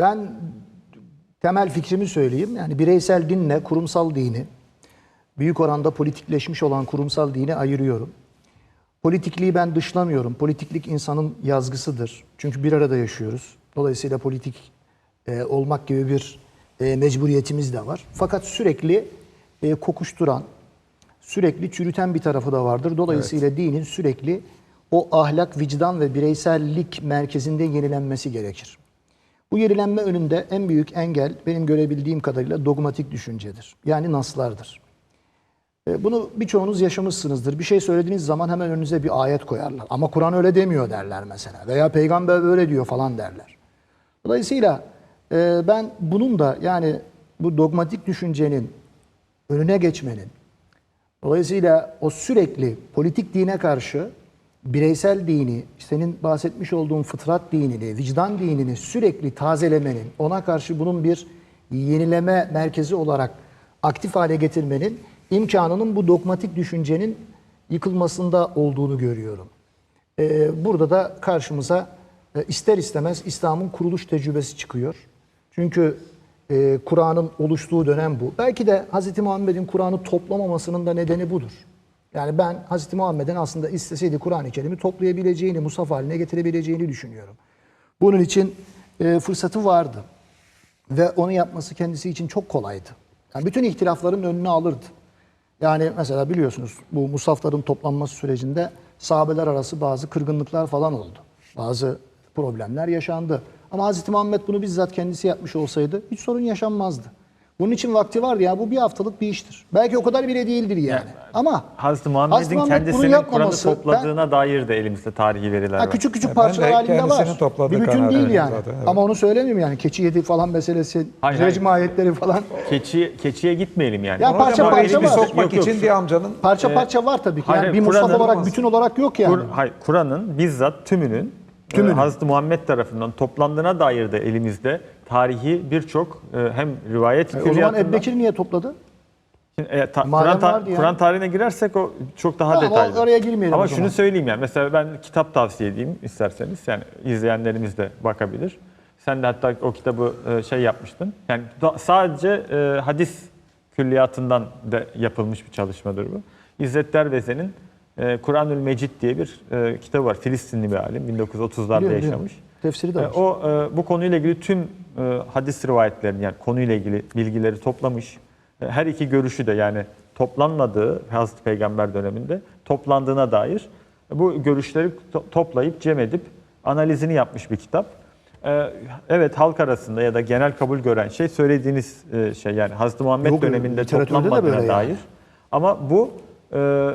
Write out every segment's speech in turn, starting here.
Ben temel fikrimi söyleyeyim. Yani bireysel dinle kurumsal dini, büyük oranda politikleşmiş olan kurumsal dini ayırıyorum. Politikliği ben dışlamıyorum. Politiklik insanın yazgısıdır. Çünkü bir arada yaşıyoruz. Dolayısıyla politik e, olmak gibi bir e, mecburiyetimiz de var. Fakat sürekli e, kokuşturan, sürekli çürüten bir tarafı da vardır. Dolayısıyla dinin sürekli o ahlak, vicdan ve bireysellik merkezinde yenilenmesi gerekir. Bu yenilenme önünde en büyük engel benim görebildiğim kadarıyla dogmatik düşüncedir. Yani naslardır. E, Bunu birçoğunuz yaşamışsınızdır. Bir şey söylediğiniz zaman hemen önünüze bir ayet koyarlar. Ama Kur'an öyle demiyor derler mesela. Veya peygamber böyle diyor falan derler. Dolayısıyla e, ben bunun da yani bu dogmatik düşüncenin önüne geçmenin, dolayısıyla o sürekli politik dine karşı bireysel dini, senin bahsetmiş olduğun fıtrat dinini, vicdan dinini sürekli tazelemenin, ona karşı bunun bir yenileme merkezi olarak aktif hale getirmenin imkanının bu dogmatik düşüncenin yıkılmasında olduğunu görüyorum. Ee, burada da karşımıza e, ister istemez İslam'ın kuruluş tecrübesi çıkıyor. Çünkü e, Kur'an'ın oluştuğu dönem bu. Belki de Hz. Muhammed'in Kur'an'ı toplamamasının da nedeni budur. Yani ben Hz. Muhammed'in aslında isteseydi Kur'an-ı Kerim'i toplayabileceğini, musaf haline getirebileceğini düşünüyorum. Bunun için e, fırsatı vardı. Ve onu yapması kendisi için çok kolaydı. Yani bütün ihtilafların önünü alırdı. Yani mesela biliyorsunuz bu musafların toplanması sürecinde sahabeler arası bazı kırgınlıklar falan oldu. Bazı problemler yaşandı. Ama Hz. Muhammed bunu bizzat kendisi yapmış olsaydı hiç sorun yaşanmazdı. Bunun için vakti vardı ya bu bir haftalık bir iştir. Belki o kadar bile değildir yani. Ama Hazreti Muhammed'in Muhammed kendisinin Kur'an'ı topladığına dair de elimizde tarihi veriler Ha, var. küçük küçük ben parçalar de halinde var. Bir bütün değil yani. zaten, evet. Ama onu söylemiyorum yani. Keçi yedi falan meselesi, Hayır, recm hayır. ayetleri falan. Keçi, keçiye gitmeyelim yani. Ya Hocam parça araya parça bir var. sokmak Yok, yok. için bir amcanın Parça parça var tabii ki. hayır, Yani bir Kur'an'ın Mustafa olarak, bütün olarak yok yani. Kur- hayır, Kur'an'ın bizzat tümünün, Tümünün. e, Hazreti Muhammed tarafından toplandığına dair de elimizde tarihi birçok e, hem rivayet E, o zaman külliyatından- Ebu Bekir niye topladı? E, ta- Madem Kur'an, ta- yani. Kur'an tarihine girersek o çok daha Tamam, detaylı. oraya girmeyelim Ama şunu zaman. söyleyeyim yani mesela ben kitap tavsiye edeyim isterseniz yani izleyenlerimiz de bakabilir. Sen de hatta o kitabı e, şey yapmıştın. Yani sadece e, hadis külliyatından da yapılmış bir çalışmadır bu. İzzet Derveze'nin e, Kur'anül Mecid diye bir e, kitabı var. Filistinli bir alim 1930'larda Biliyorum, biliyorum. yaşamış. Tefsiri de E. O e, bu konuyla ilgili tüm e, hadis rivayetlerini yani konuyla ilgili bilgileri toplamış. E, Her iki görüşü de yani toplanmadığı Hazreti Peygamber döneminde toplandığına dair e, bu görüşleri to- toplayıp cem edip analizini yapmış bir kitap. E, Evet halk arasında ya da genel kabul gören şey söylediğiniz e, şey yani Hazreti Muhammed Yok, döneminde toplanmadığına dair. yani. Ama bu e,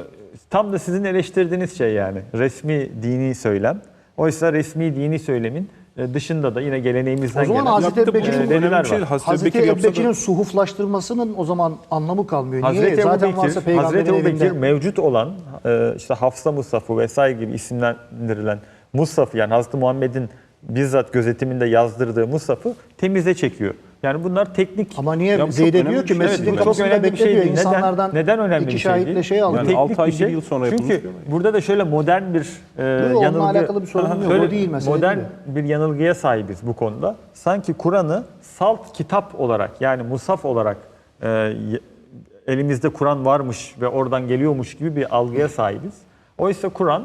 tam da sizin eleştirdiğiniz şey yani resmi dini söylem. Oysa resmi dini söylemin e, dışında da yine geleneğimizden O zaman gelen Hazreti bu Ebubekir'in- deliller bir şey. var. Hazreti, Hazreti Ebubekir yapsa da- Ebubekir'in suhuflaştırmasının o zaman anlamı kalmıyor. Niye? Hazreti Zaten Ebu varsa Bekir, peygamberin Hazreti Ebu Bekir evinde. mevcut olan e, işte Hafsa Musaf'ı vesaire gibi isimlendirilen Musaf'ı yani Hazreti Muhammed'in bizzat gözetiminde yazdırdığı Musaf'ı temize çekiyor. Yani bunlar teknik Ama niye Zeyd'e diyor ki şey. mescidin Evet, çok kapısında önemli bir şey değil. Neden- İnsanlardan neden önemli iki bir şey şahitle şey aldı. Yani Teknik altı ay, bir şey. yıl sonra Çünkü yapılmış diyor. burada da şöyle modern bir e, Yok, onunla yanılgı, alakalı bir sorunum yok. Şöyle O değil mesele Modern değil bir yanılgıya sahibiz bu konuda. Sanki Kur'an'ı salt kitap olarak yani musaf olarak e, elimizde Kur'an varmış ve oradan geliyormuş gibi bir algıya sahibiz. Oysa Kur'an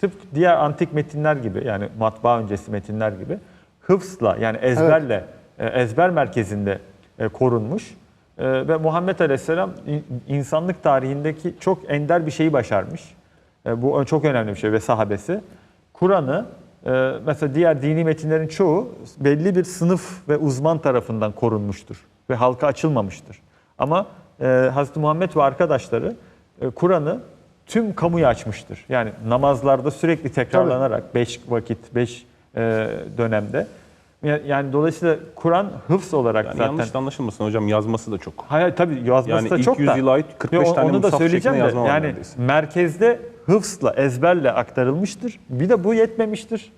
tıpkı diğer antik metinler gibi yani matbaa öncesi metinler gibi hıfzla yani ezberle e, ezber merkezinde e, korunmuş. E, ve Muhammed Aleyhisselam in- insanlık tarihindeki çok ender bir şeyi başarmış. E, bu çok önemli bir şey ve sahabesi. Kur'an'ı e, mesela diğer dini metinlerin çoğu belli bir sınıf ve uzman tarafından korunmuştur ve halka açılmamıştır. Ama e, Hazreti Muhammed ve arkadaşları e, Kur'an'ı tüm kamuya açmıştır. Yani namazlarda sürekli tekrarlanarak 5 vakit, 5 dönemde. Ya- Yani dolayısıyla Kur'an hıfz olarak Yani zaten yanlış anlaşılmasın hocam yazması da çok. Hayır tabii yazması Yani da çok da. yüzyıla ait 45 Yo, tane Onu da söyleyeceğim de yani neredeyse. merkezde hıfzla, ezberle aktarılmıştır. Bir de bu yetmemiştir.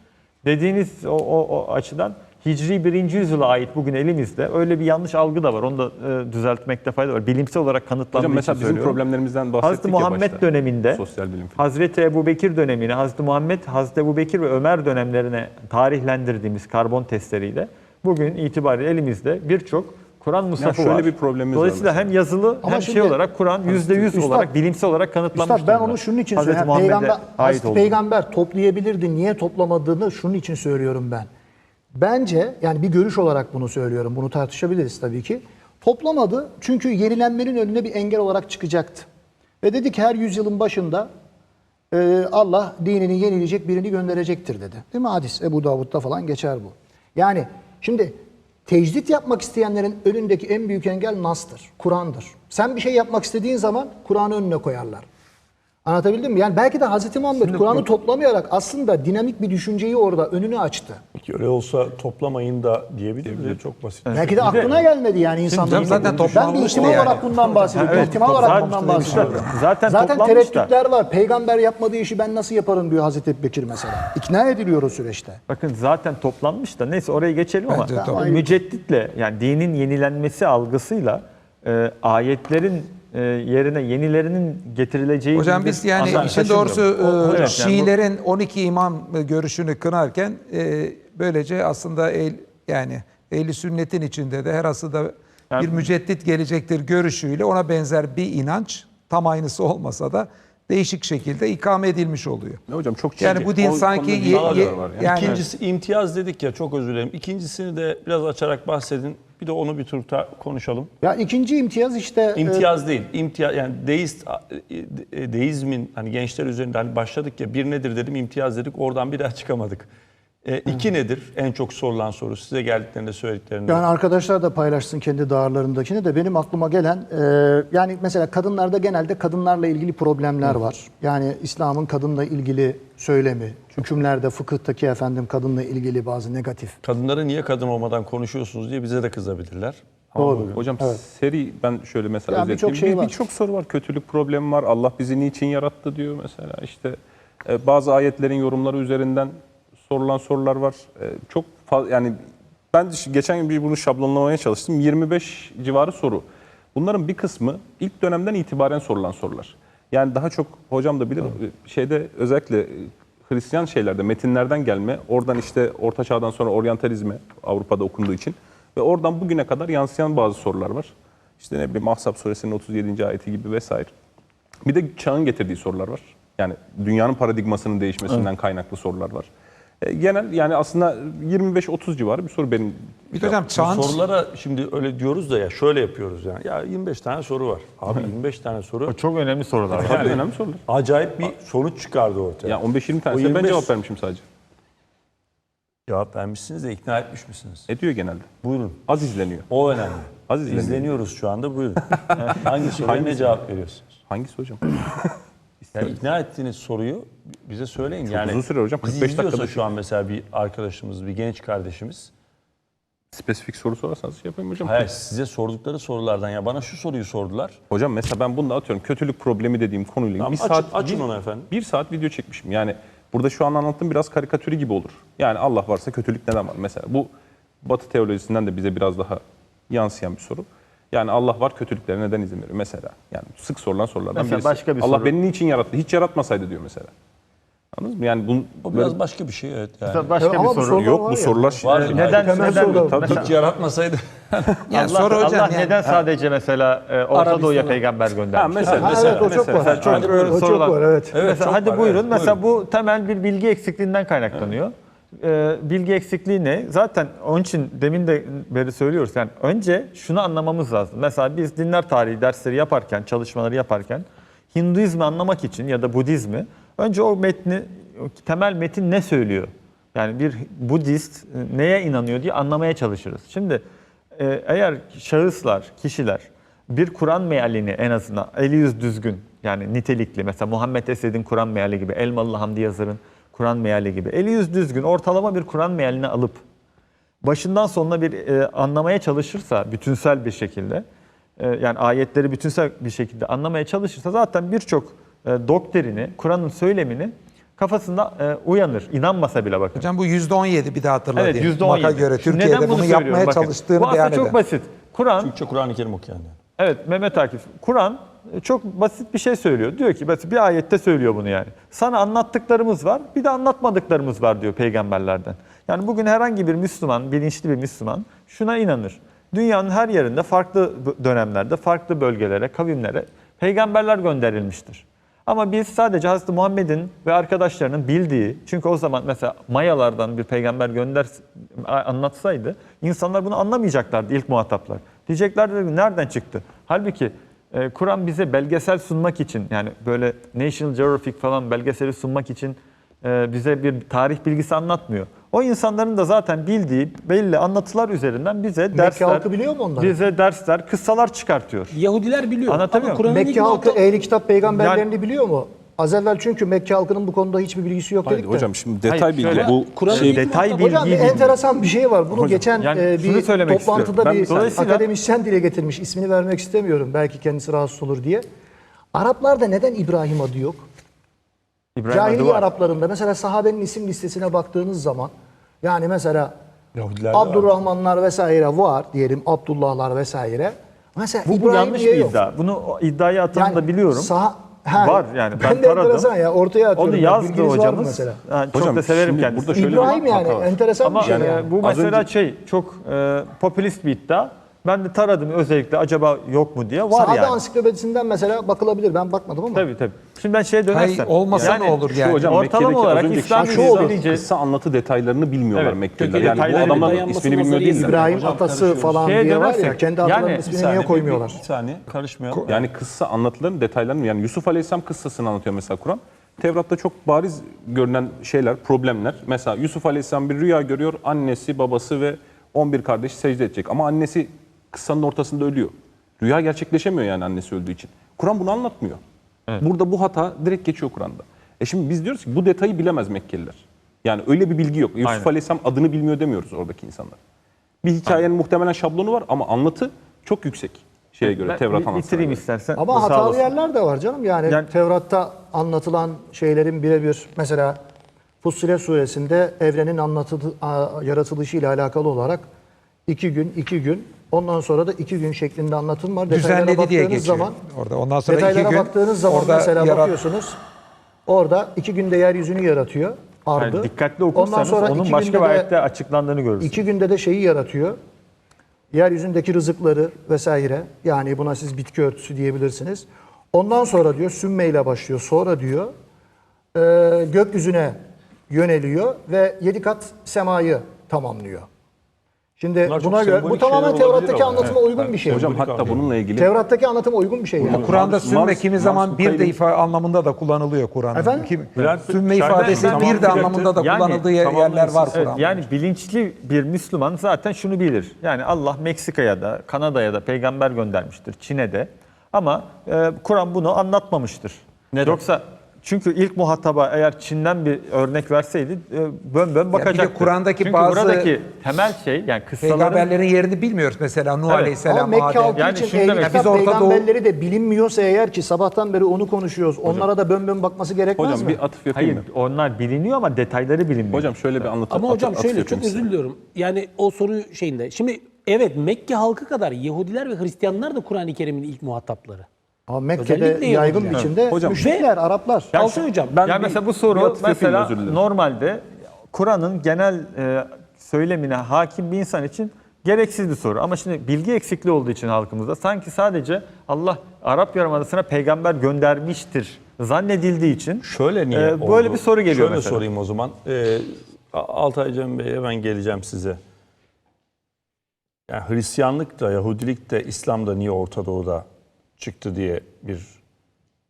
Dediğiniz o, o, o açıdan Hicri 1. yüzyıla ait bugün elimizde öyle bir yanlış algı da var. Onu da e, düzeltmekte fayda var. Bilimsel olarak kanıtlandığı Hocam için mesela bizim söylüyorum. problemlerimizden bahsettik Hazreti Muhammed başta. döneminde Sosyal bilim falan. Hazreti Ebu Bekir dönemini, Hazreti Muhammed, Hazreti Ebu Bekir ve Ömer dönemlerine tarihlendirdiğimiz karbon testleriyle bugün itibariyle elimizde birçok Kur'an musafı şöyle var. bir problemimiz var Dolayısıyla mesela. hem yazılı Ama hem şimdi- şey olarak Kur'an yüzde yüz Üstad- olarak bilimsel olarak kanıtlanmış Üstad ben onu şunun için söylüyorum. Yani peygamber, ait peygamber toplayabilirdi. Niye toplamadığını şunun için söylüyorum ben. Bence yani bir görüş olarak bunu söylüyorum. Bunu tartışabiliriz tabii ki. Toplamadı çünkü yenilenmenin önüne bir engel olarak çıkacaktı. Ve dedi ki her yüzyılın başında e, Allah dinini yenileyecek birini gönderecektir dedi. Değil mi hadis? Ebu Davud'da falan geçer bu. Yani şimdi tecdit yapmak isteyenlerin önündeki en büyük engel Nas'tır, Kur'an'dır. Sen bir şey yapmak istediğin zaman Kur'an'ı önüne koyarlar. Anlatabildim mi? Yani belki de Hz. Muhammed Kur'an'ı toplamayarak aslında dinamik bir düşünceyi orada önünü açtı. Peki öyle olsa toplamayın da diyebilir miyiz? Çok basit. Belki de aklına gelmedi yani insanların. zaten ben bir ihtimal yani. olarak bundan bahsediyorum. Evet, ihtimal olarak zaten- bundan bahsediyorum. zaten zaten tereddütler var. Peygamber yapmadığı işi ben nasıl yaparım diyor Hazreti Ebubekir mesela. İkna ediliyor o süreçte. Bakın zaten toplanmış da neyse oraya geçelim ama mücedditle yani dinin yenilenmesi algısıyla e, ayetlerin yerine yenilerinin getirileceği Hocam biz yani işin doğrusu. O- e, evet, yani bu- Şiilerin 12 imam e, görüşünü kınarken e, böylece aslında el, yani ehli sünnetin içinde de her aslında bir müceddit gelecektir görüşüyle ona benzer bir inanç tam aynısı olmasa da değişik şekilde ikame edilmiş oluyor. Ne hocam çok Yani çirkin. bu din O sanki ye- ye- yani. yani İkincisi imtiyaz dedik ya çok özür dilerim. İkincisini de biraz açarak bahsedin. Bir de onu bir turta konuşalım. Ya ikinci imtiyaz işte e, İmtiyaz değil. İmtiyaz yani deist e, deizmin hani gençler üzerinde hani başladık ya bir nedir dedim imtiyaz dedik oradan bir daha çıkamadık. E, iki nedir? En çok sorulan soru size geldiklerinde söylediklerinde. Yani arkadaşlar da paylaşsın kendi dağarlarındakini de benim aklıma gelen e, yani mesela kadınlarda genelde kadınlarla ilgili problemler var. Yani İslam'ın kadınla ilgili söylemi, hükümlerde fıkıhtaki efendim kadınla ilgili bazı negatif. Kadınları niye kadın olmadan konuşuyorsunuz diye bize de kızabilirler. Doğru. Hocam seri ben şöyle mesela birçok şey Bir-. Birçok soru var. Kötülük problemi var. Allah bizi niçin yarattı diyor mesela. İşte e, bazı ayetlerin yorumları üzerinden sorulan sorular var. E, çok fazla yani ben geçen gün bir bunu şablonlamaya çalıştım. 25 civarı soru. Bunların bir kısmı ilk dönemden itibaren sorulan sorular. Yani daha çok hocam da bilir e, şeyde özellikle e, Hristiyan şeylerde metinlerden gelme. Oradan işte Orta Çağ'dan sonra oryantalizme Avrupa'da okunduğu için ve oradan bugüne kadar yansıyan bazı sorular var. İşte ne bileyim Ahzab suresinin 37. ayeti gibi vesaire. Bir de çağın getirdiği sorular var. Yani dünyanın paradigmasının değişmesinden kaynaklı sorular var. E, genel yani aslında 25-30 civarı bir soru benim. bir de hocam Bu çağın sorulara şimdi öyle diyoruz da ya şöyle yapıyoruz yani. Ya 25 tane soru var. Abi 25 tane soru. Çok önemli sorular var. Tabii önemli sorular. Acayip bir sonuç çıkardı ortaya. Yani 15-20 O tanesine ben 25 cevap vermişim sadece. Cevap vermişsiniz de ikna etmiş misiniz? Ediyor genelde. Buyurun. Az izleniyor. O önemli. Az izleniyor. İzleniyoruz şu anda buyurun. Hangi soruya ne cevap veriyorsunuz? Hangisi hocam? Yani ikna ettiğiniz soruyu bize söyleyin. yani uzun süre hocam, bizi 45 izliyorsa dakikada şu an mesela bir arkadaşımız, bir genç kardeşimiz. Spesifik soru sorarsanız şey yapayım hocam. Hayır size sordukları sorulardan ya bana şu soruyu sordular. Hocam mesela ben bunu da atıyorum. Kötülük problemi dediğim konuyla ilgili Tamam, bir açın- saat açın bir, onu efendim. Bir saat video çekmişim. Yani burada şu an anlattığım biraz karikatürü gibi olur. Yani Allah varsa kötülük neden var? Mesela bu Batı teolojisinden de bize biraz daha yansıyan bir soru. Yani Allah var kötülüklere neden izin veriyor mesela? Yani sık sorulan sorulardan Mesela birisi. başka bir Allah soru. beni niçin yarattı? Hiç yaratmasaydı diyor mesela. Anladınız mı? Yani bunun O böyle- biraz başka bir şey evet yani. Başka Ama bir bu soru. soru- yok var bu ya. sorular Var Yani- mı? Neden Temel neden soru. Mesela- Hiç yaratmasaydı. yani Allah, soru hocam Allah yani, neden sadece mesela e, Orta Doğu'ya peygamber Ha, göndermiş? mesela, Ha, mesela, evet o çok mesela. var. Çok böyle o çok sorular. var evet. Evet, mesela hadi var, buyurun. evet, mesela bu temel bir bilgi eksikliğinden kaynaklanıyor. Ee, bilgi eksikliği ne? Zaten onun için demin de beri söylüyoruz. Yani önce şunu anlamamız lazım. Mesela biz dinler tarihi dersleri yaparken, çalışmaları yaparken Hinduizmi anlamak için ya da Budizmi önce o metni, temel metin ne söylüyor? Yani bir Budist neye inanıyor diye anlamaya çalışırız. Şimdi e, eğer şahıslar, kişiler bir Kur'an mealini en azından eli yüz düzgün yani nitelikli mesela Muhammed Esed'in Kur'an meali gibi, Elmalı Hamdi Yazır'ın Kur'an meali gibi eli yüz düzgün ortalama bir Kur'an mealini alıp başından sonuna bir e, anlamaya çalışırsa bütünsel bir şekilde e, yani ayetleri bütünsel bir şekilde anlamaya çalışırsa zaten birçok e, doktrini, Kur'an'ın söylemini kafasında e, uyanır. İnanmasa bile bakın. hocam bu %17 bir daha hatırlatayım. Evet yüzde Maka göre Şimdi Türkiye'de neden bunu, söylüyorum? yapmaya Bakın, çalıştığını Bu aslında beyan çok eder. basit. Kur'an Türkçe Kur'an-ı Kerim okuyan yani. Evet Mehmet Akif. Kur'an çok basit bir şey söylüyor. Diyor ki basit bir ayette söylüyor bunu yani. Sana anlattıklarımız var bir de anlatmadıklarımız var diyor peygamberlerden. Yani bugün herhangi bir Müslüman, bilinçli bir Müslüman şuna inanır. Dünyanın her yerinde farklı dönemlerde, farklı bölgelere, kavimlere peygamberler gönderilmiştir. Ama biz sadece Hazreti Muhammed'in ve arkadaşlarının bildiği, çünkü o zaman mesela Mayalardan bir peygamber gönder anlatsaydı insanlar bunu anlamayacaklardı ilk muhataplar. Diyeceklerdi nereden çıktı? Halbuki e, Kur'an bize belgesel sunmak için yani böyle National Geographic falan belgeseli sunmak için e, bize bir tarih bilgisi anlatmıyor. O insanların da zaten bildiği belli anlatılar üzerinden bize dersler, halkı biliyor mu onları? bize dersler, kıssalar çıkartıyor. Yahudiler biliyor. Anlatabiliyor Ama? Kur'an'ın Mekke ilk halkı muhatap- ehli kitap peygamberlerini biliyor mu? Az evvel çünkü Mekke halkının bu konuda hiçbir bilgisi yok Hayır, dedik de. hocam şimdi detay Hayır, bilgi şöyle, bu Kur'an- şey detay Hocam, bilgi Hocam bir enteresan bir şey var. Bunu geçen yani e, bir toplantıda istiyorum. Bir dolayısıyla- akademisyen dile getirmiş. İsmini vermek istemiyorum. Belki kendisi rahatsız olur diye. Araplarda neden İbrahim adı yok? İbrahim adı Cahiliye var. Araplarında mesela sahabenin isim listesine baktığınız zaman yani mesela Yahudilerde var. Abdurrahmanlar vesaire var diyelim Abdullahlar vesaire. Mesela Bu, bu İbrahim yanlış bir yok. iddia. Bunu o iddiayı atanı da biliyorum. saha- ha, Var yani, ben Ben, de taradım. enteresan ya ortaya atıyorum. Onu Ya, yazdı bilginiz hocamız. mesela? Ha, çok Hocam, da severim kendisini. burada şöyle bir İbrahim yani var. enteresan Ama bir şey yani. bu mesela önce- şey çok e, popülist bir iddia. Ben de taradım özellikle acaba yok mu diye. Var Sahabe yani. ansiklopedisinden mesela bakılabilir. Ben bakmadım ama. Tabii tabii. Şimdi ben şeye dönersem. Hayır, olmasa ne olur Şu yani? hocam ortalama Mekke'deki olarak az önceki İslam şu bilinci- kıssa anlatı detaylarını bilmiyorlar Evet, Mekkeliler. Yani bu detayları adamların ismini bilmiyor değiller. İbrahim Hocam atası falan Şeye diye var ya kendi atalarının yani- ismini saniye, niye koymuyorlar? Bir, bir saniye karışmayalım. Yani kıssa anlatıların detaylarını yani Yusuf Aleyhisselam kıssasını anlatıyor mesela Kur'an. Tevrat'ta çok bariz görünen şeyler, problemler. Mesela Yusuf Aleyhisselam bir rüya görüyor. Annesi, babası ve 11 kardeşi secde edecek. Ama annesi kıssanın ortasında ölüyor. Rüya gerçekleşemiyor yani annesi öldüğü için. Kur'an bunu anlatmıyor. Burada bu hata direkt geçiyor Kur'an'da. E şimdi biz diyoruz ki bu detayı bilemez Mekkeliler. Yani öyle bir bilgi yok. Yusuf Aynen. Aleyhisselam adını bilmiyor demiyoruz oradaki insanlar. Bir hikayenin muhtemelen şablonu var ama anlatı çok yüksek şeye göre Ben Tevrat anlatısına bitireyim göre. istersen. Ama hatalı olasın. yerler de var canım. Yani, Yani- Tevrat'ta anlatılan şeylerin birebir mesela Fussilet suresinde evrenin anlatılı, a- yaratılışıyla alakalı olarak iki gün, iki gün, ondan sonra da iki gün şeklinde anlatım var. Detaylara Düzenledi diye baktığınız geçiyor. zaman, Orada ondan sonra iki detaylara gün baktığınız zaman orada mesela yarat- bakıyorsunuz. Orada iki günde yeryüzünü yaratıyor. Ardı. Yani dikkatli okursanız onun iki başka günde bir ayette açıklandığını görürsünüz. İki günde de şeyi yaratıyor. Yeryüzündeki rızıkları vesaire. Yani buna siz bitki örtüsü diyebilirsiniz. Ondan sonra diyor sümmeyle başlıyor. Sonra diyor e, gökyüzüne yöneliyor ve yedi kat semayı tamamlıyor. Şimdi Bunlar çok buna göre bu sembolik tamamen şeyler olabilir Tevrat'taki ama. anlatıma uygun bir şey. Hocam hatta bununla ilgili Tevrat'taki anlatıma uygun bir şey yani. Kur'an'da Mars- sümme Mars- kimi Mars zaman bir de ifa anlamında da kullanılıyor Kur'an'ın. Efendim? Kim- Bülent, Şerden- ifadesi Tamam, bir de anlamında da Yani kullanıldığı yerler var Evet, Kur'an'da. yani bilinçli bir Müslüman zaten şunu bilir. Yani Allah Meksika'ya da Kanada'ya da peygamber göndermiştir. Çin'e de. Ama e, Kur'an bunu anlatmamıştır. Neden? Yoksa çünkü ilk muhataba eğer Çin'den bir örnek verseydi e, bön bön bakacaktı. Kur'an'daki çünkü bazı- buradaki temel şey yani kıssaların Peygamberlerin yerini bilmiyoruz mesela Nuh Evet. Aleyhisselam, Ama Mekke halkı Yani için demek- kitap Biz Orta Doğu- peygamberleri de bilinmiyorsa eğer ki sabahtan beri onu konuşuyoruz. Onlara da bön bön bakması gerekmez hocam mi? bir atıf yapayım Hayır mı? onlar biliniyor ama detayları bilinmiyor. Hocam şöyle bir anlatı Ama atı- hocam atıf şöyle yapayım çok özür diliyorum. Yani o soru şeyinde. Şimdi evet Mekke halkı kadar Yahudiler ve Hristiyanlar da Kur'an-ı Kerim'in ilk muhatapları. Ama Mekke'de Özellikle yaygın Yahudiler. biçimde Hocam- müşrikler, Araplar. Yani Altay hocam. Ben yani bir- mesela bu soru mesela özür dilerim. normalde Kur'an'ın genel e, söylemine hakim bir insan için gereksiz bir soru. Ama şimdi bilgi eksikliği olduğu için halkımızda sanki sadece Allah Arap Yarımadası'na peygamber göndermiştir zannedildiği için Şöyle niye e, oldu? böyle bir soru geliyor Şöyle mesela. sorayım o zaman. Ee, Altay Cem Bey hemen geleceğim size. Yani Hristiyanlık da, Yahudilik de, İslam da niye Orta Doğu'da çıktı diye bir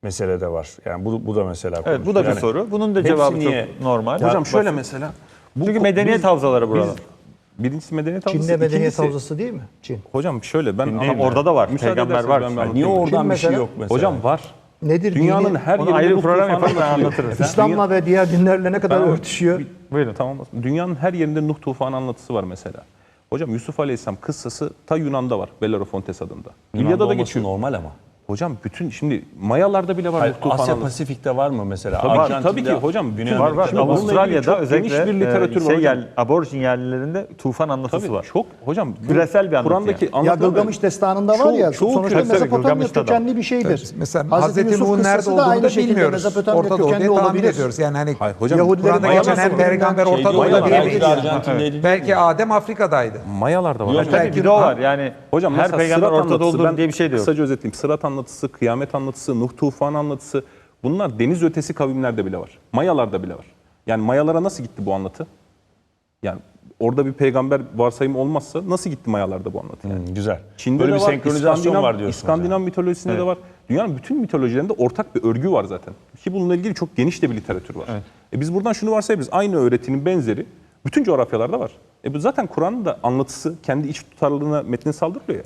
mesele de var. Yani bu, bu da mesela Evet bu da bir Yani soru. Bunun da cevabı niye- çok normal. Hocam şöyle mesela. Bu Çünkü medeniyet biz- havzaları buralar. biz- Birincisi medeniyet havzası. Çin'de medeniyet ikincisi- havzası değil mi? Çin. Hocam şöyle ben Ama orada da var. Müsaade Peygamber var. ben bir Yani Niye oradan Kim bir şey mesela? yok mesela? Hocam var. Nedir Dünyanın dini? her yerinde ayrı Nuh program yaparız, anlatırız. İslam'la ve diğer dinlerle ne kadar Ben- örtüşüyor? Buyurun. Tamam. Dünyanın her yerinde Nuh tufanı anlatısı var mesela. Hocam Yusuf Aleyhisselam kıssası ta Yunan'da var. Bellerofontes adında. Yunan'da İlyada da olması geçiyor. normal ama. Hocam bütün şimdi Mayalarda bile var Hayır, Tufan Asya anlatısı. Pasifik'te var mı mesela? Tabii, Arjantin'de, tabii ki hocam. Güney Var var. Şimdi Avustralya'da özellikle bir literatür e, var şey yer, aborjin yerlilerinde tufan anlatısı Tabii var. çok hocam Küresel bir anlatı Kur'an'daki Ya anlatılar- Gılgamış destanında var Çoğu- ya çoğu sonuçta Mezopotamya kökenli bir şeydir. Evet, mesela Hazreti Yusuf Nuh'un nerede kıssası da aynı olduğunu da şekilde bilmiyoruz. Orta Doğu diye kökenli tahmin ediyoruz. Yani hani Hayır hocam Kur'an'da geçen her peygamber şey Orta Doğu'da var, belki yani. Adem Afrika'daydı. Mayalarda var. Belki de o var. Yani Hocam her peygamber olur ben diye bir şey de yok. Kısaca özetleyeyim. Sırat anlatısı, kıyamet anlatısı, Nuh Tufan anlatısı bunlar deniz ötesi kavimlerde bile var. Mayalarda bile var. Yani Mayalara nasıl gitti bu anlatı? Yani orada bir peygamber varsayımı olmazsa nasıl gitti Mayalarda bu anlatı? Yani? Hmm, Güzel. Çin'de Böyle de bir var, senkronizasyon İskandinav, var diyorsunuz. İskandinav yani. mitolojisinde de var. Dünyanın bütün mitolojilerinde ortak bir örgü var zaten. Ki bununla ilgili çok geniş de bir literatür var. E biz buradan şunu varsayabiliriz. Aynı öğretinin benzeri bütün coğrafyalarda var. E bu zaten Kur'an'ın da anlatısı kendi iç tutarlılığına metni saldırıyor ya.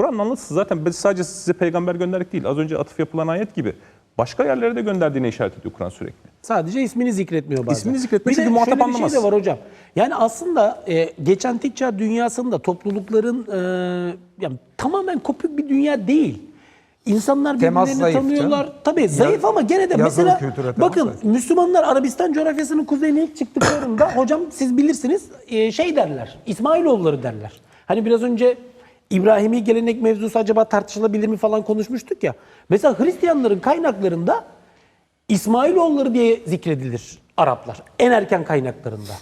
Kur'an'ın anlatısı zaten biz sadece size peygamber gönderdik değil. Az önce atıf yapılan ayet gibi başka yerlere de gönderdiğine işaret ediyor Kur'an sürekli. Sadece ismini zikretmiyor bazen. İsmini zikretmiyor Bir de çünkü muhatap şöyle bir şey anlamaz. de var hocam. Yani aslında e, geçen antik çağ dünyasında toplulukların e, yani tamamen kopuk bir dünya değil. İnsanlar Temas birbirlerini zayıf tanıyorlar. canım. Tabii zayıf ama gene de mesela bakın zayıf. Müslümanlar Arabistan coğrafyasının kuzeyine ilk çıktıklarında hocam siz bilirsiniz e, şey derler. İsmailoğulları derler. Hani biraz önce İbrahimi gelenek mevzusu acaba tartışılabilir mi falan konuşmuştuk ya. Mesela Hristiyanların kaynaklarında İsmailoğulları diye zikredilir Araplar en erken kaynaklarında.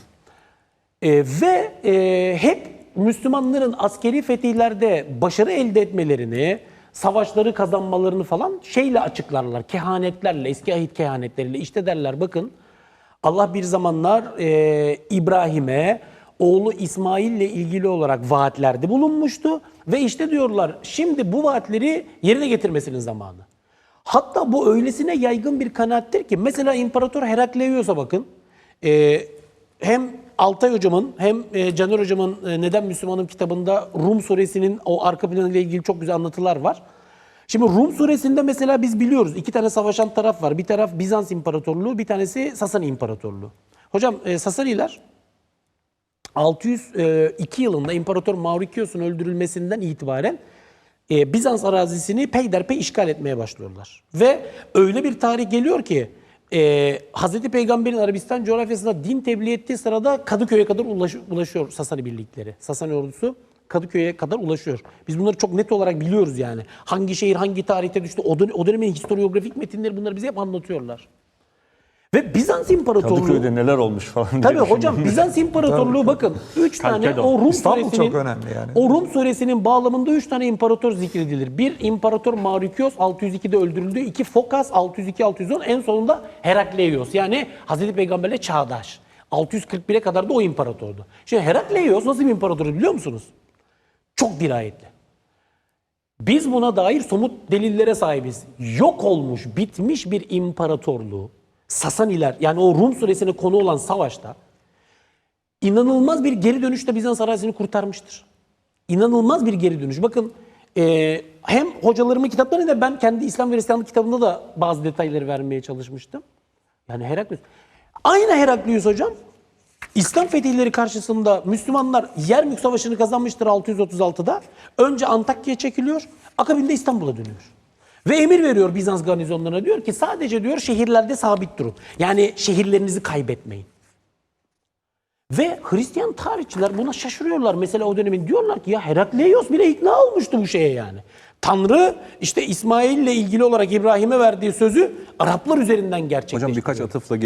E, ve e, hep Müslümanların askeri fetihlerde başarı elde etmelerini, savaşları kazanmalarını falan şeyle açıklarlar. Kehanetlerle, eski ahit kehanetleriyle. İşte derler bakın Allah bir zamanlar e, İbrahim'e oğlu İsmail ile ilgili olarak vaatlerde bulunmuştu. Ve işte diyorlar şimdi bu vaatleri yerine getirmesinin zamanı. Hatta bu öylesine yaygın bir kanaattir ki mesela İmparator Herakleios'a bakın. Ee, hem Altay hocamın hem e, Caner hocamın e, Neden Müslümanım kitabında Rum suresinin o arka planıyla ilgili çok güzel anlatılar var. Şimdi Rum suresinde mesela biz biliyoruz iki tane savaşan taraf var. Bir taraf Bizans İmparatorluğu, bir tanesi Sasani İmparatorluğu. Hocam e, Sasaniler 602 yılında İmparator Maurikios'un öldürülmesinden itibaren e, Bizans arazisini peyderpey işgal etmeye başlıyorlar. Ve öyle bir tarih geliyor ki e, Hz. Peygamber'in Arabistan coğrafyasında din tebliğ ettiği sırada Kadıköy'e kadar ulaş- ulaşıyor Sasani birlikleri. Sasani ordusu Kadıköy'e kadar ulaşıyor. Biz bunları çok net olarak biliyoruz yani. Hangi şehir hangi tarihte düştü, o, o dönemin historiografik metinleri bunları bize hep anlatıyorlar. Ve Bizans İmparatorluğu... Kadıköy'de neler olmuş falan diye Tabii hocam Bizans İmparatorluğu bakın 3 tane o Rum İstanbul suresinin çok önemli yani. o Rum suresinin bağlamında 3 tane imparator zikredilir. Bir imparator Maurikios 602'de öldürüldü. iki Fokas 602 610 en sonunda Herakleios yani Hazreti Peygamberle çağdaş. 641'e kadar da o imparatordu. Şimdi Herakleios nasıl bir imparatordu biliyor musunuz? Çok dirayetli. Biz buna dair somut delillere sahibiz. Yok olmuş, bitmiş bir imparatorluğu Sasaniler yani o Rum suresine konu olan savaşta inanılmaz bir geri dönüşle Bizans arazisini kurtarmıştır. İnanılmaz bir geri dönüş. Bakın e, hem hocalarımın kitaplarında da ben kendi İslam ve Hristiyanlık kitabında da bazı detayları vermeye çalışmıştım. Yani Heraklius. Aynı Heraklius hocam İslam fetihleri karşısında Müslümanlar Yermük Savaşı'nı kazanmıştır 636'da. Önce Antakya'ya çekiliyor, akabinde İstanbul'a dönüyor. Ve emir veriyor Bizans garnizonlarına diyor ki sadece diyor şehirlerde sabit durun. Yani şehirlerinizi kaybetmeyin. Ve Hristiyan tarihçiler buna şaşırıyorlar. Mesela o dönemin diyorlar ki ya Herakleios bile ikna olmuştu bu şeye yani. Tanrı işte İsmail ile ilgili olarak İbrahim'e verdiği sözü Araplar üzerinden gerçekleştiriyor. Hocam birkaç atıfla